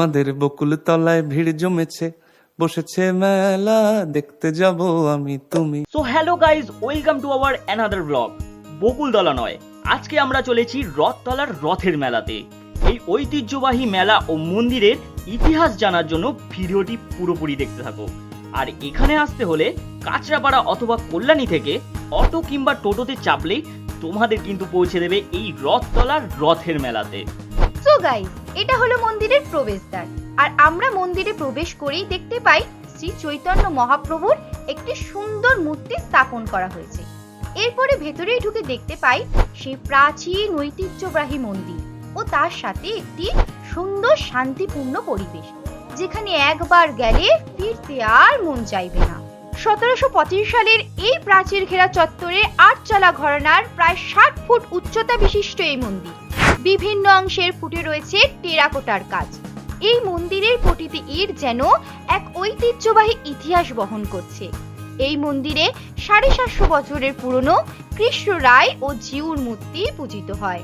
আমাদের বকুল তলায় ভিড় জমেছে, বসেছে মেলা, দেখতে যাব আমি তুমি। So hello guys welcome to our another blog Bakultala নয়, আজকে আমরা চলেছি রথতলার রথের মেলাতে। এই ঐতিহ্যবাহী মেলা ও মন্দিরের ইতিহাস জানার জন্য ভিডিওটি পুরোপুরি দেখতে থাকো। আর এখানে আসতে হলে কাঁচরাপাড়া অথবা কল্যাণী থেকে অটো কিংবা টোটোতে চাপলেই তোমাদের কিন্তু পৌঁছে দেবে এই রথতলার রথের মেলাতে। সো গাইস এটা হলো মন্দিরের প্রবেশদ্বার। আর আমরা মন্দিরে প্রবেশ করেই দেখতে পাই শ্রী চৈতন্য মহাপ্রভুর একটি সুন্দর মূর্তি স্থাপন করা হয়েছে। এরপরে ভেতরেই ঢুকে দেখতে পাই সেই প্রাচীন ঐতিহ্যবাহী মন্দির ও তার সাথে একটি সুন্দর শান্তিপূর্ণ পরিবেশ, যেখানে একবার গেলে ফিরতে আর মন চাইবে না। সতেরোশো পঁচিশ সালের এই প্রাচীর ঘেরা চত্বরে আটচালা ঘরানার প্রায় ষাট ফুট উচ্চতা বিশিষ্ট এই মন্দির। বিভিন্ন অংশের ফুটে রয়েছে টেরাকোটার কাজ। এই মন্দিরের প্রতিটি ইট যেন এক ঐতিহ্যবাহী ইতিহাস বহন করছে। এই মন্দিরে সাড়ে সাতশো বছরের পুরনো কৃষ্ণ রায় ও জিউর মূর্তি পূজিত হয়।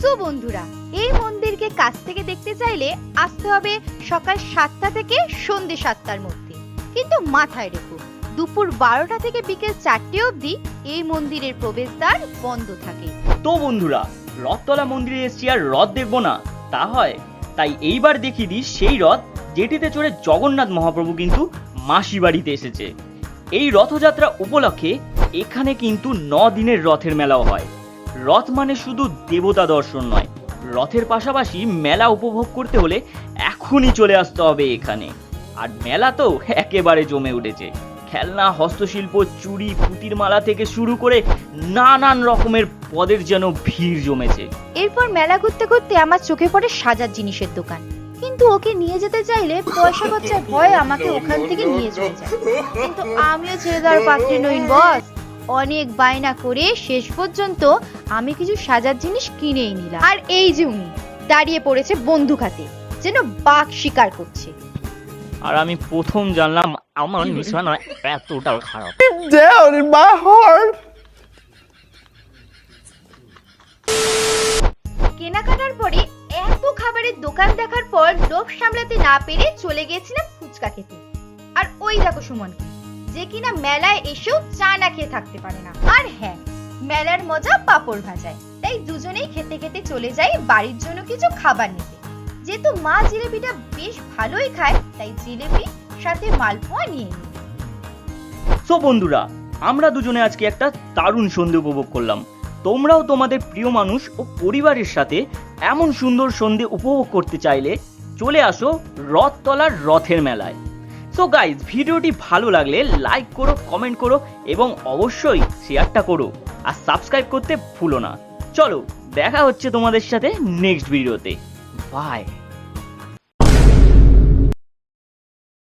সো বন্ধুরা, এই মন্দিরকে কাছ থেকে দেখতে চাইলে আসতে হবে সকাল সাতটা থেকে সন্ধে সাতটার মধ্যে। কিন্তু মাথায় রেখো, দুপুর বারোটা থেকে বিকেল চারটে অবধি এই মন্দিরের প্রবেশদ্বার বন্ধ থাকে। তো বন্ধুরা রথতলা মন্দিরে এসছি আর রথ দেখব না। তা হয়, তাই এইবার দেখিয়ে দিই সেই রথ যেটিতে চড়ে জগন্নাথ মহাপ্রভু কিন্তু মাসি বাড়িতে এসেছে। এই রথযাত্রা উপলক্ষে এখানে কিন্তু ন দিনের রথের মেলাও হয়। রথ মানে শুধু দেবতা দর্শন নয়, রথের পাশাপাশি মেলা উপভোগ করতে হলে এখনই চলে আসতে হবে এখানে। আর মেলা তো একেবারে জমে উঠেছে। খেলনা হস্তশিল্প চুড়ি পুতির মালা থেকে শুরু করে নানান রকমের পদের যেন ভিড় জমেছে। এরপর মেলা ঘুরতে ঘুরতে আমার চোখে পড়ে সাজার জিনিসের দোকান। কিন্তু ওকে নিয়ে যেতে চাইলে পয়সা খরচার ভয় আমাকে ওখান থেকে নিয়ে চলে যায়। কিন্তু আমিও ছেড়ে দেওয়ার পাত্রী নই বস। অনেক বায়না করে শেষ পর্যন্ত আমি কিছু সাজার জিনিস কিনেই নিলাম। আর এই যে উনি দাঁড়িয়ে পড়েছে বন্দুক হাতে যেন বাঘ শিকার করছে। আর আমি প্রথম জানলাম আমার নিশানা এতটা খারাপ down in my heart কেনাকাটার পরে এত খাবারের দোকান দেখার পর লোভ সামলাতে না পেরে চলে গিয়েছিলাম ফুচকা খেতে। আর ওই দেখো সুমন যে কিনা মেলায় এসেও চা না খেয়ে থাকতে পারে না। আর হ্যাঁ মেলার মজা পাপড় ভাজায়। তাই দুজনেই খেতে খেতে চলে যাই বাড়ির জন্য কিছু খাবার নিতে। যেহেতু মা জিলেপিটা বেশ ভালোই খায় তাই জিলেপি সাথে মালপোয়া নিয়ে সো বন্ধুরা, আমরা দুজনে আজকে একটা দারুণ সন্ধে উপভোগ করলাম। তোমরাও তোমাদের প্রিয় মানুষ ও পরিবারের সাথে এমন সুন্দর সন্ধে উপভোগ করতে চাইলে চলে আসো রথতলার রথের মেলায়। সো গাইজ ভিডিওটি ভালো লাগলে লাইক করো কমেন্ট করো এবং অবশ্যই শেয়ারটা করো। আর সাবস্ক্রাইব করতে ভুলো না। চলো, দেখা হচ্ছে তোমাদের সাথে নেক্সট ভিডিওতে বাই